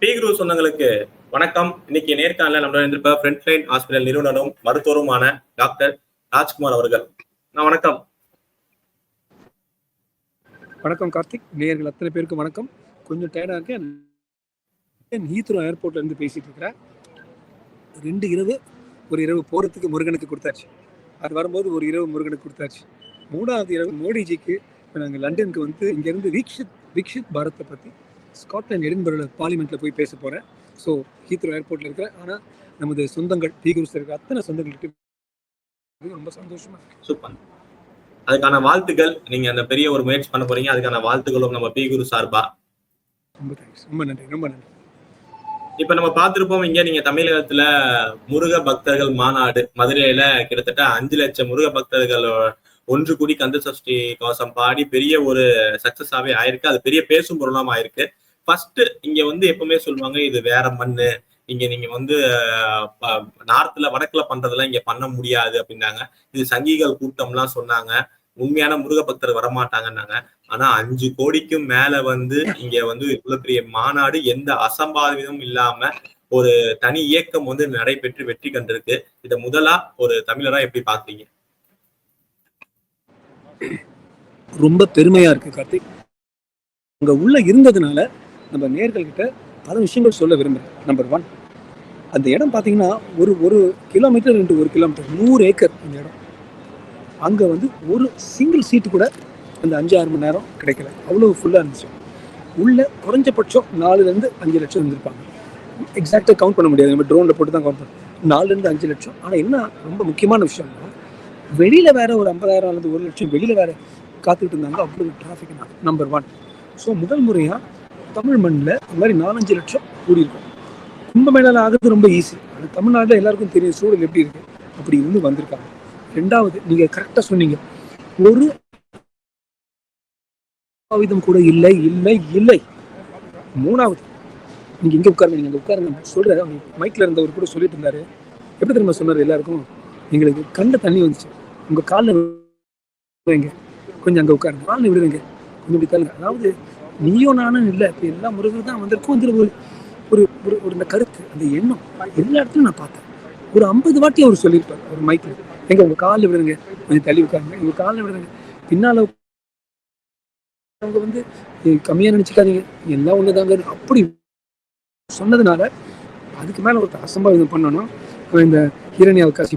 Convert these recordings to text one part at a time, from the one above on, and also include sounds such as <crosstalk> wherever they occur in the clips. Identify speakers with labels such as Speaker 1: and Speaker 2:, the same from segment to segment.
Speaker 1: B குரு சொந்தங்களுக்கு வணக்கம். இன்னைக்கு நேர்காணல நம்ம இருந்திருப்ப ஃப்ரண்ட் லைன் ஹாஸ்பிட்டல் நிறுவனரும் மருத்துவருமான டாக்டர் ராஜ்குமார் அவர்கள். நான் வணக்கம்.
Speaker 2: வணக்கம் கார்த்திக். நேயர்கள் அத்தனை பேருக்கு வணக்கம். கொஞ்சம் டயர்டாக இருக்கேன். ஹீத்ரோ ஏர்போர்ட்ல இருந்து பேசிட்டு இருக்கிறேன். ரெண்டு இரவு ஒரு இரவு போகிறதுக்கு முருகனுக்கு கொடுத்தாச்சு. அது வரும்போது ஒரு இரவு முருகனுக்கு கொடுத்தாச்சு. மூணாவது இரவு மோடிஜிக்கு இப்போ நாங்கள் லண்டனுக்கு வந்து இங்கேருந்து வீக்ஷித் வீக்ஷித் பாரத்தை பற்றி ஸ்காட்லாந்து எடின்பரோட பார்லிமெண்ட்டில் போய் பேச போகிறேன் ஸோ ஹீத்ரோ ஏர்போர்ட்டில் இருக்கிறேன். ஆனால் நமது சொந்தங்கள் பீகுருஸ் இருக்கிற அத்தனை சொந்தங்களுக்கு ரொம்ப சந்தோஷமா
Speaker 1: சூப்பர் அதுக்கான வாழ்த்துக்கள். நீங்க அந்த பெரிய ஒரு முயற்சி பண்ண போறீங்க. அதுக்கான வாழ்த்துக்களும் நம்ம பி குரு சார்பா.
Speaker 2: ரொம்ப தேங்க்ஸ் ரொம்ப நன்றி. ரொம்ப நன்றி.
Speaker 1: இப்ப நம்ம பார்த்திருப்போம் இங்க நீங்க தமிழகத்துல முருக பக்தர்கள் மாநாடு. மதுரையில கிட்டத்தட்ட அஞ்சு லட்சம் முருக பக்தர்கள் ஒன்று கூடி கந்த சஷ்டி கவசம் பாடி பெரிய ஒரு சக்சஸாவே ஆயிருக்கு. அது பெரிய பேசும் பொருளாம ஆயிருக்கு. ஃபர்ஸ்ட் இங்க வந்து எப்பவுமே சொல்லுவாங்க இது வேற மண்ணு. இங்க நீங்க வந்து நார்த்ல வடக்குல பண்றதெல்லாம் இங்க பண்ண முடியாது அப்படின்னாங்க. இது சங்கிகள் கூட்டம்லாம் சொன்னாங்க. உண்மையான முருக பக்தர் வரமாட்டாங்கன்னாங்க. ஆனா அஞ்சு கோடிக்கும் மேல வந்து இங்க வந்து இவ்வளவு பெரிய மாநாடு எந்த அசம்பாவிதமும் இல்லாம ஒரு தனி இயக்கம் வந்து நடைபெற்று வெற்றி கண்டிருக்கு. இத முதலா ஒரு தமிழரா எப்படி பாக்குறீங்க?
Speaker 2: ரொம்ப பெருமையா இருக்கு கார்த்திக். அங்க உள்ள இருந்ததுனால நம்ம நேர்கள்கிட்ட பல விஷயங்கள் சொல்ல விரும்புகிறேன் நம்பர் ஒன் அந்த இடம் பார்த்தீங்கன்னா ஒரு ஒரு கிலோமீட்டர் ரெண்டு ஒரு கிலோமீட்டர் நூறு ஏக்கர் அந்த இடம். அங்கே வந்து ஒரு சிங்கிள் சீட்டு கூட அந்த அஞ்சு ஆறு மணி நேரம் கிடைக்கல. அவ்வளோ ஃபுல்லாக இருந்துச்சு. உள்ளே குறைஞ்சபட்சம் நாலுலேருந்து அஞ்சு லட்சம் இருந்திருப்பாங்க. எக்ஸாக்டாக கவுண்ட் பண்ண முடியாது. நம்ம ட்ரோனில் போட்டு தான் கவுண்ட் பண்ணணும் நாலுலேருந்து அஞ்சு லட்சம். ஆனால் என்ன ரொம்ப முக்கியமான விஷயம்னா வெளியில் வேற ஒரு ஐம்பதாயிரம் அல்லது ஒரு லட்சம் வெளியில் வேற காத்துக்கிட்டு இருந்தாங்க. அவ்வளவு டிராஃபிக் நம்பர் ஒன் ஸோ முதல் முறையாக தமிழ் மண்ணில் இந்த மாதிரி நாலஞ்சு லட்சம் கூடியிருக்கும். கும்பமேளால ஆகிறது ரொம்ப ஈஸி அது தமிழ்நாட்டில் எல்லாருக்கும் தெரியும் சூழல் எப்படி இருக்கு. அப்படி இருந்து வந்திருக்காங்க. ரெண்டாவது நீங்க கரெக்டா சொன்னீங்க. ஒரு ஆயுதம் கூட இல்லை இல்லை இல்லை. மூணாவது நீங்க இங்க உட்காருங்க நீங்க அங்கே உட்காருங்க. சொல்ற மைக்ல இருந்தவர் கூட சொல்லிட்டு இருந்தாரு. எப்படி தெரியுமா சொன்னார் எல்லாருக்கும்? எங்களுக்கு கண்ட தண்ணி வந்துச்சு. உங்க காலில் வைங்க கொஞ்சம் அங்கே உட்காருங்க. காலில் விடுவீங்க கொஞ்சம் இப்படி தள்ளுங்க. அதாவது நீயும் நானும் இல்லை. இப்போ எல்லா முருகர் தான் வந்திருக்கும். வந்து ஒரு ஒரு ஒரு ஒரு இந்த கருத்து அந்த எண்ணம். எல்லா இடத்துலையும் நான் பார்த்தேன். ஒரு ஐம்பது வாட்டி அவர் சொல்லியிருப்பார் ஒரு மைக்கில். எங்க உங்க காலில் விடுங்க கொஞ்சம் தள்ளி உட்காருங்க. உங்க காலில் விடுங்க பின்னால அவங்க வந்து கம்மியாக நினச்சிக்காதீங்க. எல்லாம் ஒன்று அப்படி சொன்னதுனால அதுக்கு மேலே ஒரு அசம்பாவிதம் பண்ணணும் இந்த ஹீரணியாவை காசி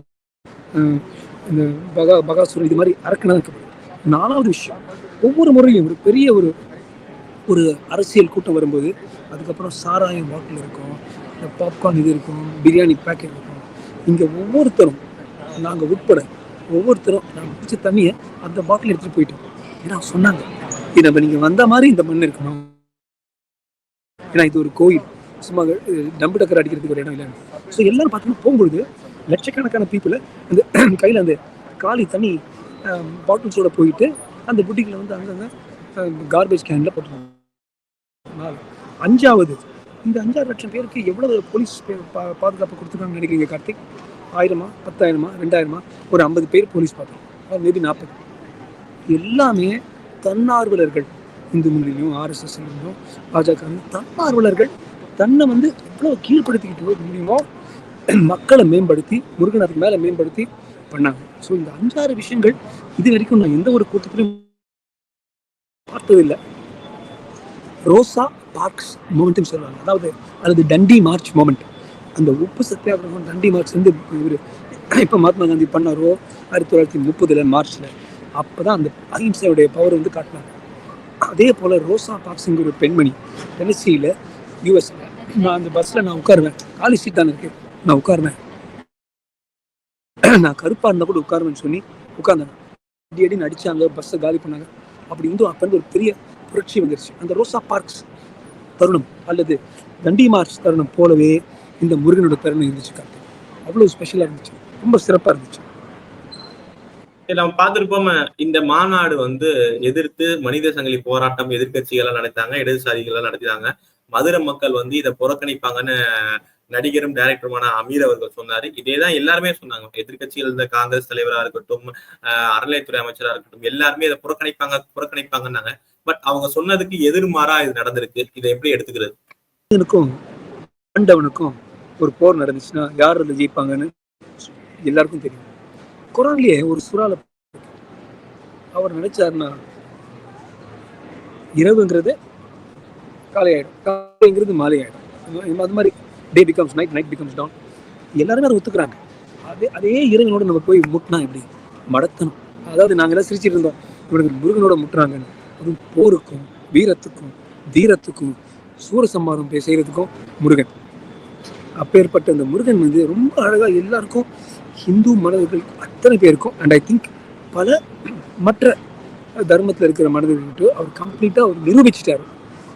Speaker 2: இந்த பகா பகாசுரன் இது மாதிரி அரக்கணக்கப்படுது நாலாவது விஷயம் ஒவ்வொரு முறையும் ஒரு பெரிய ஒரு ஒரு அரசியல் கூட்டம் வரும்போது அதுக்கப்புறம் சாராயம் பாட்டில் இருக்கும் இந்த பாப்கார்ன் இது இருக்கும் பிரியாணி பேக்கெட் இருக்கும். இங்கே ஒவ்வொருத்தரும் நாங்கள் உட்பட ஒவ்வொருத்தரும் நாங்கள் பிடிச்ச தண்ணியை அந்த பாட்டில் எடுத்துகிட்டு போயிட்டோம். ஏன்னா சொன்னாங்க இது நம்ம நீங்கள் வந்த மாதிரி இந்த மண் இருக்கணும் ஏன்னா இது ஒரு கோயில். சும்மா டம்பு டக்கர் அடிக்கிறதுக்கு ஒரு இடம் இல்லை ஸோ எல்லாரும் பார்த்தீங்கன்னா போகும்பொழுது லட்சக்கணக்கான பீப்புளை அந்த <clears throat> கையில் அந்த காலி தண்ணி பாட்டில்ஸோடு போயிட்டு அந்த புட்டிக்கில் வந்து அங்கங்கே கார்பேஜ் கேனில் போட்டுருவாங்க அஞ்சாவது இந்த அஞ்சாறு லட்சம் பேருக்கு எவ்வளவு போலீஸ் பாதுகாப்பு கொடுத்துருக்காங்கன்னு நினைக்கிறீங்க கார்த்திக்? ஆயிரமா பத்தாயிரமா ரெண்டாயிரமா? ஒரு ஐம்பது பேர் போலீஸ் பார்த்தோம் மேபி நாற்பது. எல்லாமே தன்னார்வலர்கள். இந்து முன்னிலையும் ஆர்எஸ்எஸ்லையும் பாஜக தன்னார்வலர்கள். தன்னை வந்து எவ்வளோ கீழ்ப்படுத்திக்கிட்டு முடியுமோ மக்களை மேம்படுத்தி முருகன் அதுக்கு மேலே மேம்படுத்தி பண்ணாங்க. ஸோ இந்த அஞ்சாறு விஷயங்கள் இது வரைக்கும் நான் எந்த ஒரு கூட்டத்திலும் பார்த்ததில்லை. ரோசா பார்க்ஸ் மூமெண்ட்னு சொல்லுவாங்க. அதாவது அல்லது டண்டி மார்ச் மூமெண்ட் அந்த உப்பு சத்தியாகிரகம் டண்டி மார்ச் வந்து இவர் இப்போ மகாத்மா காந்தி பண்ணாரோ ஆயிரத்தி தொள்ளாயிரத்தி முப்பதுல மார்ச்ல. அப்போதான் அந்த அஹிம்சையுடைய பவர் வந்து காட்டினாங்க. அதே போல் ரோசா பார்க்ஸுங்கிற ஒரு பெண்மணி டெனசியில் யூஎஸ்ல நான் அந்த பஸ்ஸில் நான் உட்காருவேன். காலி சீட் தானே இருக்கு. நான் உட்காருவேன். நான் கருப்பாக இருந்தால் கூட உட்காருவேன்னு சொல்லி உட்கார்ந்தேன். அடி அடி நடிச்சாங்க பஸ்ஸை காலி பண்ணாங்க. அப்படி இருந்தும் அப்போ ஒரு பெரிய புரட்சி வந்துருச்சு அந்த ரோசா பார்க்ஸ் தருணம் அல்லது தண்டி மார்ச் தருணம் போலவே இந்த முருகனோட தருணம் இருந்துச்சு கார்த்திக். அவ்வளோ ஸ்பெஷலாக இருந்துச்சு. ரொம்ப சிறப்பாக இருந்துச்சு.
Speaker 1: நம்ம பார்த்திருப்போம் இந்த மாநாடு வந்து எதிர்த்து மனித சங்கிலி போராட்டம் எதிர்கட்சிகள் நடத்தாங்க இடதுசாரிகள் நடத்தினாங்க. மதுரை மக்கள் வந்து இதை புறக்கணிப்பாங்கன்னு நடிகரும் டைரக்டருமான அமீர் அவர்கள் சொன்னாரு. இதேதான் எல்லாருமே சொன்னாங்க. எதிர்கட்சியில் இருந்த காங்கிரஸ் தலைவரா இருக்கட்டும் அறநிலைத்துறை அமைச்சரா இருக்கட்டும் எல்லாருமே இதை புறக்கணிப்பாங்க புறக்கணிப்பாங்கன்னாங்க. பட் அவங்க சொன்னதுக்கு எதிர்மாறா இது நடந்திருக்கு. இதை எப்படி எடுத்துக்கிறது?
Speaker 2: ஆண்டவனுக்கும் ஒரு போர் நடந்துச்சுன்னா யார் அதில் ஜெயிப்பாங்கன்னு எல்லாருக்கும் தெரியும். குரான்லயே ஒரு சுறால அவர் நினைச்சாருன்னா இரவுங்கிறது காலை ஆயிடும் காலைங்கிறது மாலை ஆயிடும் அது மாதிரி day becomes night night becomes dawn எல்லாருமே அதை ஒத்துக்கிறாங்க. அதே அதே இறைவனோட நம்ம போய் முட்டினா எப்படி? மடத்தணும் அதாவது நாங்கள் எல்லாம் சிரிச்சிட்டு இருந்தோம். இவனுக்கு முருகனோட முட்டுறாங்கன்னு. அதுவும் போருக்கும் வீரத்துக்கும் தீரத்துக்கும் சூரசம்மாரம் செய்கிறதுக்கும் முருகன். அப்பேற்பட்ட அந்த முருகன் வந்து ரொம்ப அழகாக எல்லாருக்கும் ஹிந்து மனிதர்கள் அத்தனை பேருக்கும் அண்ட் ஐ திங்க் பல மற்ற தர்மத்தில் இருக்கிற மனிதர்கள்ட்டு அவர் கம்ப்ளீட்டாக அவர் நிரூபிச்சிட்டாரு.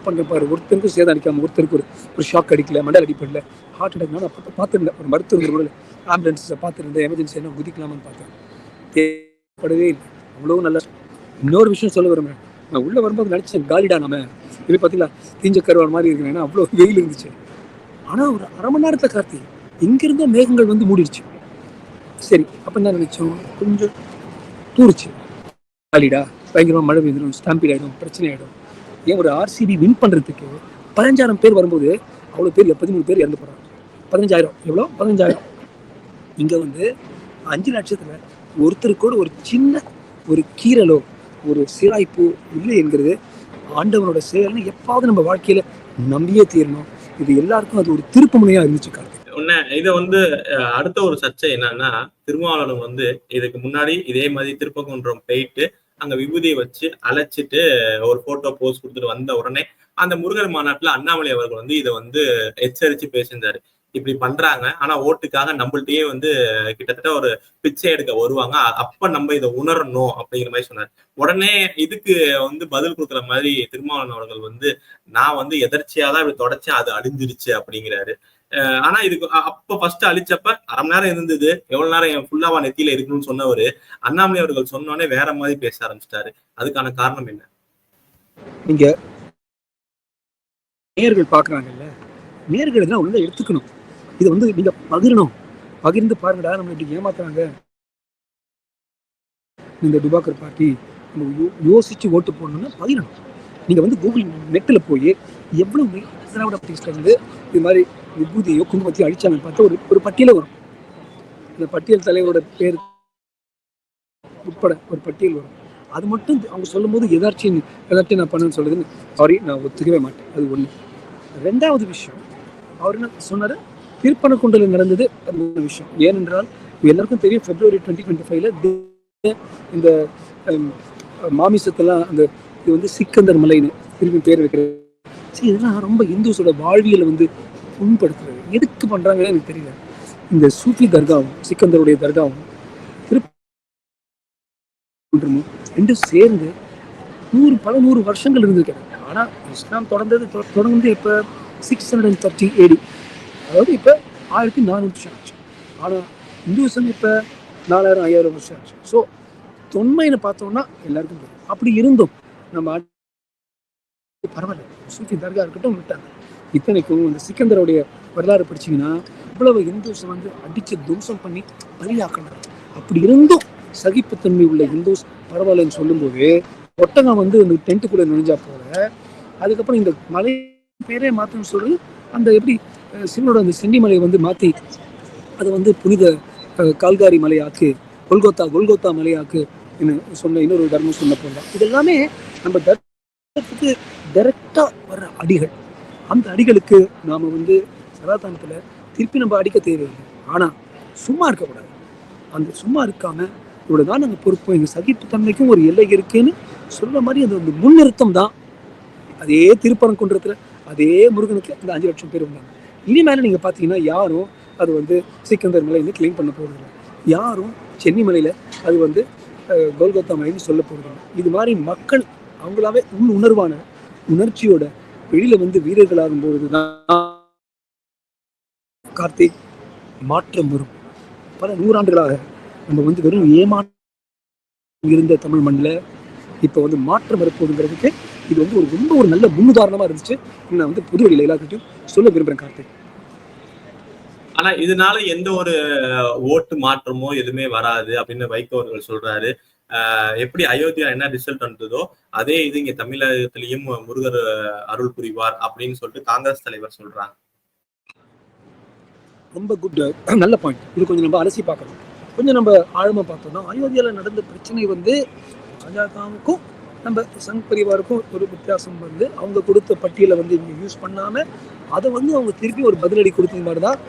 Speaker 2: பண்ண பாரு ஒருத்தருக்கும் சேதம் அடிக்காம ஒருத்தருக்கு ஒரு ஒரு ஷாக் அடிக்கல மண்டல் அடிப்படல. ஹார்ட் அட்டாக் நான் அப்போ பார்த்துருந்தேன். ஒரு மருத்துவர் கூட ஆம்புலன்ஸை பார்த்துருந்தேன். எமர்ஜென்சி என்ன குதிக்கலாமான்னு பார்த்தேன் தேவைப்படவே இல்லை. அவ்வளோ நல்ல இன்னொரு விஷயம் சொல்ல விரும்புறேன். நான் உள்ளே வரும்போது நினச்சேன் காலிடா நம்ம இது பார்த்தீங்களா தீஞ்ச கருவான் மாதிரி இருக்கிறேன் ஏன்னா அவ்வளோ வெயில் இருந்துச்சு. ஆனால் ஒரு அரை மணி நேரத்தில் கார்த்தி இங்கிருந்தே மேகங்கள் வந்து மூடிடுச்சு. சரி அப்போ என்ன நினச்சோம்? கொஞ்சம் தூரிச்சு. காலிடா பயங்கரமாக மழை பெய்திடும் ஸ்டாம்பீட் ஆகிடும் பிரச்சனை ஆகிடும் ஏன் ஒரு ஆர்சிபி வின் பண்ணுறதுக்கு பதினஞ்சாயிரம் பேர் வரும்போது அவ்வளோ பேர் பதிமூணு பேர் இறந்து போகிறாங்க பதினஞ்சாயிரம். எவ்வளோ பதினஞ்சாயிரம். இங்கே வந்து அஞ்சு லட்சத்தில் ஒருத்தருக்கோடு ஒரு சின்ன ஒரு கீரலோ ஒரு சீராய்ப்பு இல்லை என்கிறது ஆண்டவனோட செயல்னு எப்பாவது நம்ம வாழ்க்கையில நம்பியே தீரணும். இது எல்லாருக்கும் அது ஒரு திருப்பு முனையா இருந்துச்சு கார்த்திக்.
Speaker 1: உன்ன இதை வந்து அடுத்த ஒரு சர்ச்சை என்னன்னா திருமாவளவன் வந்து இதுக்கு முன்னாடி இதே மாதிரி திருப்பகுன்றம் போயிட்டு அங்க விபூதியை வச்சு அழைச்சிட்டு ஒரு போட்டோ போஸ்ட் கொடுத்துட்டு வந்த உடனே அந்த முருகர் மாநாட்டுல அண்ணாமலை அவர்கள் வந்து இதை வந்து எச்சரிச்சு பேசியிருந்தாரு. இப்படி பண்றாங்க. ஆனா ஓட்டுக்காக நம்மள்ட்டயே வந்து கிட்டத்தட்ட ஒரு பிச்சை எடுக்க வருவாங்க. அப்ப நம்ம இதை உணரணும் அப்படிங்கிற மாதிரி சொன்னார். உடனே இதுக்கு வந்து பதில் கொடுக்குற மாதிரி திருமாவளவன் அவர்கள் வந்து நான் வந்து எதர்ச்சியா தான் இப்படி தொடச்சேன் அது அழிஞ்சிருச்சு அப்படிங்கிறாரு. ஆனா இதுக்கு அப்ப ஃபர்ஸ்ட் அழிச்சப்ப அரை மணி நேரம் இருந்தது. எவ்வளவு நேரம் என் ஃபுல்லாவா நெத்தியில இருக்கணும்னு சொன்னவரு. அண்ணாமலை அவர்கள் சொன்னோடனே வேற மாதிரி பேச ஆரம்பிச்சிட்டாரு. அதுக்கான காரணம் என்ன?
Speaker 2: நீங்க நேர்கள் பாக்குறாங்கல்ல. நேர்கள் தான் ஒழுங்கா எடுத்துக்கணும். இதை வந்து நீங்க பகிரணும். பகிர்ந்து பாருங்கடா நம்ம இப்படி ஏமாத்துறாங்க. இந்த டுபாக்கர் பார்ட்டி நம்ம யோ- யோசிச்சு ஓட்டு போடணும்னா பகிரணும். நீங்க வந்து கூகுள் நெட்டில் போய் எவ்வளவு திராவிட பார்ட்டிஸ்ல இருந்து இது மாதிரி விபூதியோ குங்குமத்தையோ அழிச்சாங்கன்னு பார்த்தா ஒரு ஒரு பட்டியல் வரும். இந்த பட்டியல் தலைவரோட பேர் உட்பட ஒரு பட்டியல் வரும். அது மட்டும் அவங்க சொல்லும்போது எதாச்சும் எதாச்சும் நான் பண்ணேன்னு சொல்லுதுன்னு சாரி நான் ஒத்துக்கவே மாட்டேன். அது ஒன்று ரெண்டாவது விஷயம் அவர் என்ன சொன்னார்? திருப்பணக்குண்டலில் நடந்தது அது ஒரு விஷயம். ஏனென்றால் எல்லாருக்கும் தெரியும் பிப்ரவரி டுவெண்ட்டி டுவெண்ட்டி ஃபைவ்ல இந்த மாமிசத்தெல்லாம் அந்த இது வந்து சிக்கந்தர் மலைன்னு திருப்பி பேர் வைக்கிறது. சரி இதெல்லாம் ரொம்ப இந்துஸோட வாழ்வியலை வந்து புண்படுத்துறது. எதுக்கு பண்றாங்கன்னு எனக்கு தெரியல. இந்த சூஃபி தர்காவும் சிக்கந்தருடைய தர்காவும் ரெண்டும் சேர்ந்து நூறு பல நூறு வருஷங்கள் இருந்திருக்கிறது ஆனா இஸ்லாம் தொடர்ந்தது தொடர்ந்து இப்ப six hundred and thirty AD அதாவது இப்ப ஆயிரத்தி நானூறு வருஷம் ஆச்சு. ஆனா இந்துசம் இப்ப நாலாயிரம் ஐயாயிரம் வருஷம் ஆச்சு. ஸோ தொன்மையில பார்த்தோம்னா எல்லாருக்கும் தெரியும். அப்படி இருந்தும் நம்ம பரவாயில்ல. சூஃபி தர்கா இருக்கட்டும் விட்டாங்க. இத்தனைக்கும் இந்த சிக்கந்தருடைய வரலாறு படிச்சீங்கன்னா இவ்வளவு இந்துஸ் வந்து அடிச்சு தும்சம் பண்ணி பலியாக்கினார் அப்படி இருந்தும் சகிப்புத்தன்மை உள்ள இந்துஸ் பரவாயில்லன்னு சொல்லும்போது ஒட்டகம் வந்து இந்த டென்ட்டுக்குள்ள நுழைஞ்சா போல அதுக்கப்புறம் இந்த மலை பேரே மாத்தணும்னு சொல்லி அந்த எப்படி சிவனோட அந்த செண்டி மலையை வந்து மாத்தி அதை வந்து புனித கால்காரி மலையாக்கு கொல்கத்தா கொல்கத்தா மலையாக்கு என்ன சொன்ன இன்னொரு தர்மம் சொன்ன போல. இதெல்லாமே நம்ம தர்மத்துக்கு டைரக்டா வர்ற அடிகள். அந்த அடிகளுக்கு நாம் வந்து சனாதனத்துல திருப்பி நம்ம அடிக்க தேவையில்லை. ஆனால் சும்மா இருக்கக்கூடாது. அந்த சும்மா இருக்காம இவ்வளவுதான் நாங்கள் பொறுப்போம். எங்கள் சகிப்புத்தன்மைக்கும் ஒரு எல்லை இருக்குன்னு சொல்ற மாதிரி அந்த அந்த முன்னிறுத்தம் தான். அதே திருப்பரங்குன்றத்தில் அதே முருகனுக்கு அந்த அஞ்சு லட்சம் பேர் வந்தாங்க. இனிமேல் நீங்கள் பார்த்தீங்கன்னா யாரும் அது வந்து சிக்கந்தர் மலைன்னு கிளைம் பண்ண போறது யாரும் சென்னி மலையில் அது வந்து கோல்கத்தா மலைன்னு சொல்ல போறது இது மாதிரி மக்கள் அவங்களாவே உள் உணர்வான உணர்ச்சியோட வெளியில வந்து வீரர்களாகும் பொழுதுதான் கார்த்திக் மாற்றம் வரும். பல நூறாண்டுகளாக நம்ம வந்து வெறும் ஏமாற்றம் இருந்த தமிழ் மண்ணில் இப்போ வந்து மாற்றம் வரப்போகுதுங்கிறதுக்கு இது வந்து ஒரு ரொம்ப ஒரு நல்ல முன்னுதாரணமா இருந்துச்சு. நான் வந்து புது வழியில எல்லாத்துட்டையும் சொல்ல விரும்புறேன் கார்த்திக்.
Speaker 1: ஆனா இதனால எந்த ஒரு ஓட்டு மாற்றமோ எதுவுமே வராது அப்படின்னு வைகோ அவர்கள் சொல்றாரு. எப்படி அயோத்தியா என்ன ரிசல்ட் வந்ததோ அதே இது இங்க தமிழகத்திலையும் முருகர் அருள் புரிவார் அப்படின்னு சொல்லிட்டு காங்கிரஸ் தலைவர் சொல்றாங்க.
Speaker 2: ரொம்ப குட் நல்ல பாயிண்ட் இது கொஞ்சம் நம்ம அலசி பார்க்கணும். கொஞ்சம் நம்ம ஆழமாக பார்த்தோம்னா அயோத்தியாவில் நடந்த பிரச்சனை வந்து பாஜகவுக்கும் நம்ம சங் பரிவாருக்கும் ஒரு வித்தியாசம் வந்து அவங்க கொடுத்த பட்டியலை வந்து இவங்க யூஸ் பண்ணாமல் அதை வந்து அவங்க திருப்பி ஒரு பதிலடி கொடுத்த மாதிரி தான்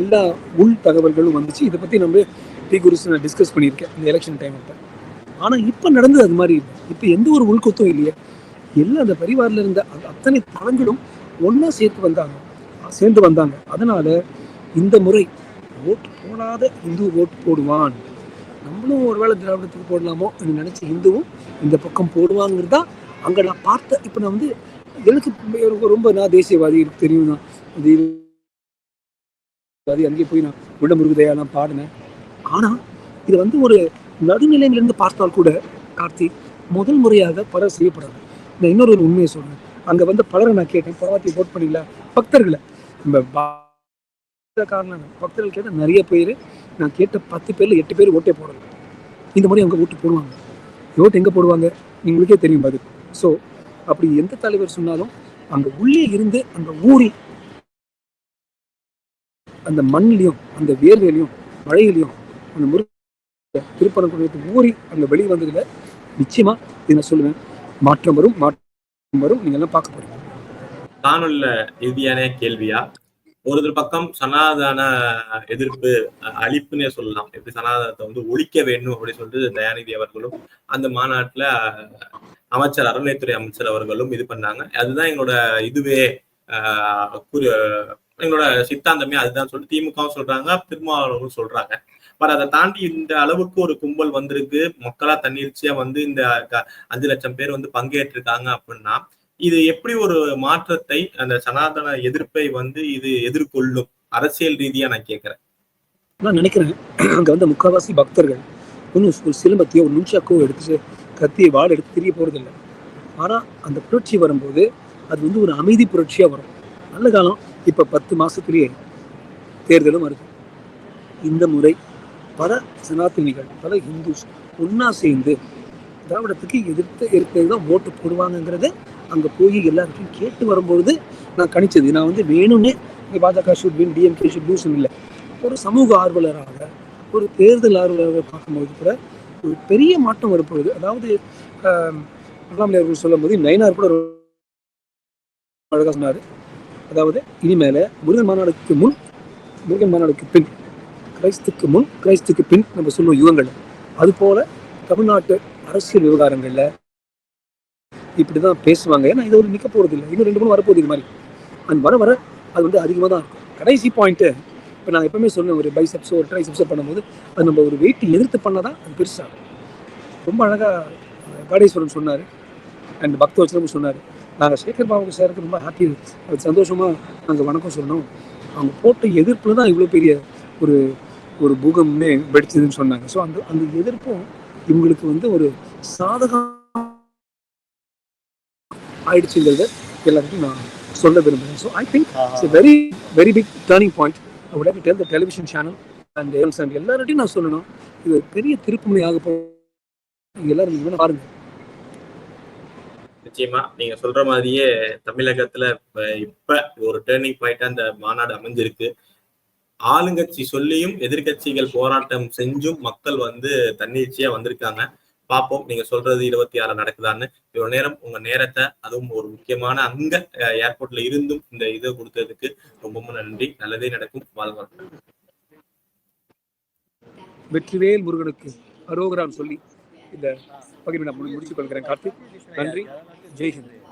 Speaker 2: எல்லா உள் தகவல்களும் வந்துச்சு. இதை பற்றி நம்ம டி குருசு நான் டிஸ்கஸ் பண்ணியிருக்கேன் இந்த எலெக்ஷன் டைம் அப்போ. ஆனால் இப்போ நடந்தது அது மாதிரி இல்லை. இப்போ எந்த ஒரு உள்குத்தும் இல்லையே. எல்லா அந்த பரிவாரில் இருந்த அத்தனை தளங்களும் ஒன்றா சேர்த்து வந்தாங்க. சேர்ந்து வந்தாங்க. அதனால இந்த முறை ஓட்டு போடாத இந்து ஓட்டு போடுவான். நம்மளும் ஒருவேளை திராவிடத்துக்கு போடலாமோ நினைச்ச இந்துவும் இந்த பக்கம் போடுவாங்கிறது தான் அங்கே நான் பார்த்த இப்போ நான் வந்து எனக்கு ரொம்ப- நான் தேசியவாதி எனக்கு தெரியும் நான். அது அங்கே போய் நான் உள்ள நான் பாடினேன். ஆனால் இது வந்து ஒரு நடுநிலையிலிருந்து பார்த்தால் கூட கார்த்திக் முதல் முறையாக பலர் செய்யப்படாது நான் இன்னொரு ஒரு உண்மையை சொல்றேன். அங்கே வந்து பலரை நான் கேட்டேன். பரவாயில்ல ஓட் பண்ணீங்களா பக்தர்களை. நம்ம காரணம் பக்தர்கள் கேட்ட நிறைய பேர் நான் கேட்ட பத்து பேர்ல எட்டு பேர் ஓட்டே போடல. இந்த மாதிரி அவங்க ஓட்டு போடுவாங்க. ஓட்டு எங்கே போடுவாங்க? உங்களுக்கே தெரியும் பதில் ஸோ அப்படி எந்த தலைவர் சொன்னாலும் அங்கே உள்ளே இருந்து அந்த ஊறி அந்த மண்ணிலையும் அந்த வேர்வையிலையும் மழையிலையும் அந்த முரு திருப்பரங்குன்றத்து ஊறி அங்கே வெளியே வந்ததில் நிச்சயமா இதை நான் சொல்லுவேன். மாற்றம் வரும் மாற்றம் வரும். நீங்க எல்லாம் பார்க்க போறீங்க.
Speaker 1: காணொல்ல இறுதியான கேள்வியா? ஒரு பக்கம் சனாதன எதிர்ப்பு அழிப்புன்னே சொல்லலாம். எப்படி சனாதனத்தை வந்து ஒழிக்க வேண்டும் அப்படின்னு சொல்லிட்டு தயாநிதி அவர்களும் அந்த மாநாட்டுல அமைச்சர் அறநிலைத்துறை அமைச்சர் அவர்களும் இது பண்ணாங்க. அதுதான் எங்களோட இதுவே ஆஹ், எங்களோட சித்தாந்தமே. அதுதான் சொல்லிட்டு திமுகவும் சொல்றாங்க திருமாவளவரும் சொல்றாங்க. பட் அதை தாண்டி இந்த அளவுக்கு ஒரு கும்பல் வந்திருக்கு. மக்களா தன்னிச்சையா வந்து இந்த அஞ்சு லட்சம் பேர் வந்து பங்கேற்றிருக்காங்க அப்படின்னா இது எப்படி ஒரு மாற்றத்தை அந்த சனாதன எதிர்ப்பை வந்து இது எதிர்கொள்ளும்? அரசியல் ரீதியா நான் கேட்கிறேன்.
Speaker 2: நான் நினைக்கிறேன் அங்க வந்து முக்காவாசி பக்தர்கள் ஒன்றும் ஒரு சிலம்பத்தையோ ஒரு நுண்சாக்கோ எடுத்து கத்தியை வாழ் எடுத்து தெரிய போறதில்லை. ஆனா அந்த புரட்சி வரும்போது அது வந்து ஒரு அமைதி புரட்சியா வரும். நல்ல காலம் இப்ப பத்து மாசத்திலேயே தேர்தலும் வருது. இந்த முறை பல சனாதனிகள் பல இந்துஸ் ஒன்றா சேர்ந்து திராவிடத்துக்கு எதிர்த்து இருக்கிறது தான் ஓட்டு போடுவாங்கங்கிறத அங்க போய் எல்லாருக்கும் கேட்டு வரும்பொழுது நான் கணிச்சது. நான் வந்து வேணும்னே பாஜக ஷூட் வின் டிஎம்கே ஷுட் இல்லை. ஒரு சமூக ஆர்வலராக ஒரு தேர்தல் ஆர்வலராக பார்க்கும்போது கூட ஒரு பெரிய மாற்றம் வரப்போகுது. அதாவது ஆஹ், அண்ணாமலை அவர்கள் சொல்லும்போது நயனார் கூட அழகாக அழகா அதாவது இனிமேல முருகன் மாநாடுக்கு முன் முருகன் மாநாடுக்கு பின் கிறைஸ்துக்கு முன் கிறைஸ்துக்கு பின் நம்ம சொல்லுவோம் யுகங்கள். அது போல தமிழ்நாட்டு அரசியல் விவகாரங்கள்ல இப்படிதான் பேசுவாங்க. ஏன்னா இது ஒரு நிக்க போறது இல்லை. இன்னும் ரெண்டு மூணு வரப்போகுது இது மாதிரி. அது வர வர அது வந்து அதிகமாக தான் இருக்கும். கடைசி பாயிண்ட்டு இப்போ நான் எப்பவுமே சொன்னேன் ஒரு பைசெப்ஸோ ஒரு ட்ரைசப்ஸோ பண்ணும்போது அது நம்ம ஒரு வெயிட் எதிர்த்து பண்ணதான் அது பெருசாகும் ரொம்ப அழகாக காடேஸ்வரன் சொன்னார். அண்ட் பக்தவச்சனமும் சொன்னார். நாங்கள் சேகர் பாபு சாருக்கு ரொம்ப ஹாப்பி அது சந்தோஷமாக நாங்கள் வணக்கம் சொன்னோம் அவங்க போட்ட எதிர்ப்பில் தான் இவ்வளோ பெரிய ஒரு ஒரு பூகம்னே வெடிச்சதுன்னு சொன்னாங்க. ஸோ அந்த அந்த எதிர்ப்பும் இவங்களுக்கு வந்து ஒரு சாதகம் ஆயிடுச்சுங்கிறத எல்லாருக்கும் நான் சொல்ல விரும்புகிறேன் so I think it's very very big turning point I tell the television channel and television and and எல்லார்ட்டையும் நான் சொல்லணும். இது ஒரு பெரிய திருப்புமையாக போகும் எல்லாரும் பாருங்க.
Speaker 1: நிச்சயமா நீங்க சொல்ற மாதிரியே தமிழகத்துல இப்ப இப்ப ஒரு டேர்னிங் பாயிண்டா அந்த மாநாடு அமைஞ்சிருக்கு. ஆளுங்கட்சி சொல்லியும் எதிர்க்கட்சிகள் போராட்டம் செஞ்சும் மக்கள் வந்து தன்னிச்சையா வந்திருக்காங்க. பார்ப்போம் நீங்க சொல்றது இருபத்தி ஆறு நடக்குதான்னு. இவ்வளவு நேரம் உங்க நேரத்தை அதுவும் ஒரு முக்கியமான அங்க ஏர்போர்ட்ல இருந்தும் இந்த இதை கொடுத்ததுக்கு ரொம்ப நன்றி. நல்லதே நடக்கும். வாழ்க
Speaker 2: வெற்றிவேல் முருகனுக்கு அரோகரான்னு சொல்லி இந்த பகிர்வு நான் முடிச்சுக் கொள்கிறேன் கார்த்திக். நன்றி. ஜெய்ஹிந்த்